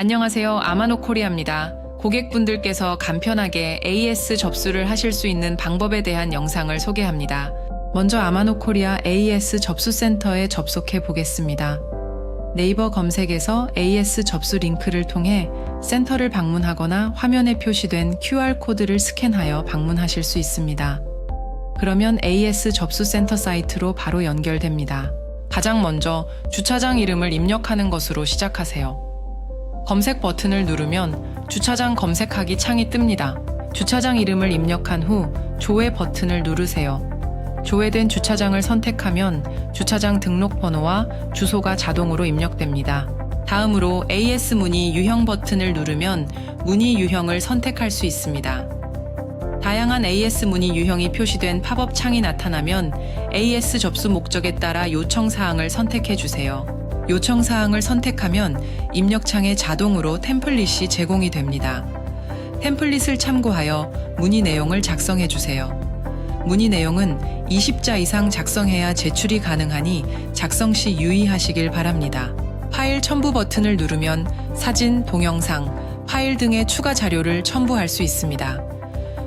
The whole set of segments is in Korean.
안녕하세요. 아마노 코리아입니다. 고객분들께서 간편하게 AS 접수를 하실 수 있는 방법에 대한 영상을 소개합니다. 먼저 아마노 코리아 AS 접수센터에 접속해 보겠습니다. 네이버 검색에서 AS 접수 링크를 통해 센터를 방문하거나 화면에 표시된 QR코드를 스캔하여 방문하실 수 있습니다. 그러면 AS 접수센터 사이트로 바로 연결됩니다. 가장 먼저 주차장 이름을 입력하는 것으로 시작하세요. 검색 버튼을 누르면 주차장 검색하기 창이 뜹니다. 주차장 이름을 입력한 후 조회 버튼을 누르세요. 조회된 주차장을 선택하면 주차장 등록 번호와 주소가 자동으로 입력됩니다. 다음으로 AS 문의 유형 버튼을 누르면 문의 유형을 선택할 수 있습니다. 다양한 AS 문의 유형이 표시된 팝업 창이 나타나면 AS 접수 목적에 따라 요청 사항을 선택해 주세요. 요청 사항을 선택하면 입력창에 자동으로 템플릿이 제공이 됩니다. 템플릿을 참고하여 문의 내용을 작성해 주세요. 문의 내용은 20자 이상 작성해야 제출이 가능하니 작성 시 유의하시길 바랍니다. 파일 첨부 버튼을 누르면 사진, 동영상, 파일 등의 추가 자료를 첨부할 수 있습니다.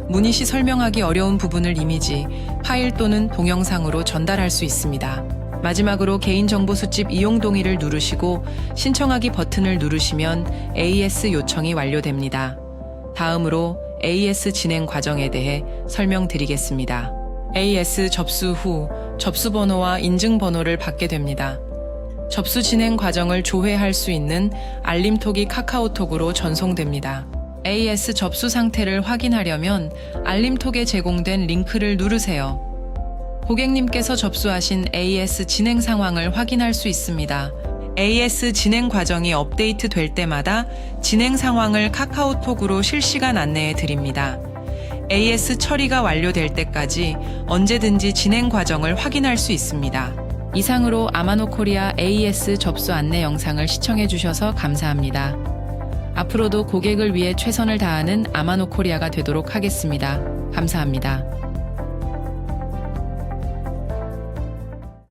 문의 시 설명하기 어려운 부분을 이미지, 파일 또는 동영상으로 전달할 수 있습니다. 마지막으로 개인정보 수집 이용 동의를 누르시고 신청하기 버튼을 누르시면 AS 요청이 완료됩니다. 다음으로 AS 진행 과정에 대해 설명드리겠습니다. AS 접수 후 접수 번호와 인증 번호를 받게 됩니다. 접수 진행 과정을 조회할 수 있는 알림톡이 카카오톡으로 전송됩니다. AS 접수 상태를 확인하려면 알림톡에 제공된 링크를 누르세요. 고객님께서 접수하신 AS 진행 상황을 확인할 수 있습니다. AS 진행 과정이 업데이트 될 때마다 진행 상황을 카카오톡으로 실시간 안내해 드립니다. AS 처리가 완료될 때까지 언제든지 진행 과정을 확인할 수 있습니다. 이상으로 아마노 코리아 AS 접수 안내 영상을 시청해 주셔서 감사합니다. 앞으로도 고객을 위해 최선을 다하는 아마노 코리아가 되도록 하겠습니다. 감사합니다.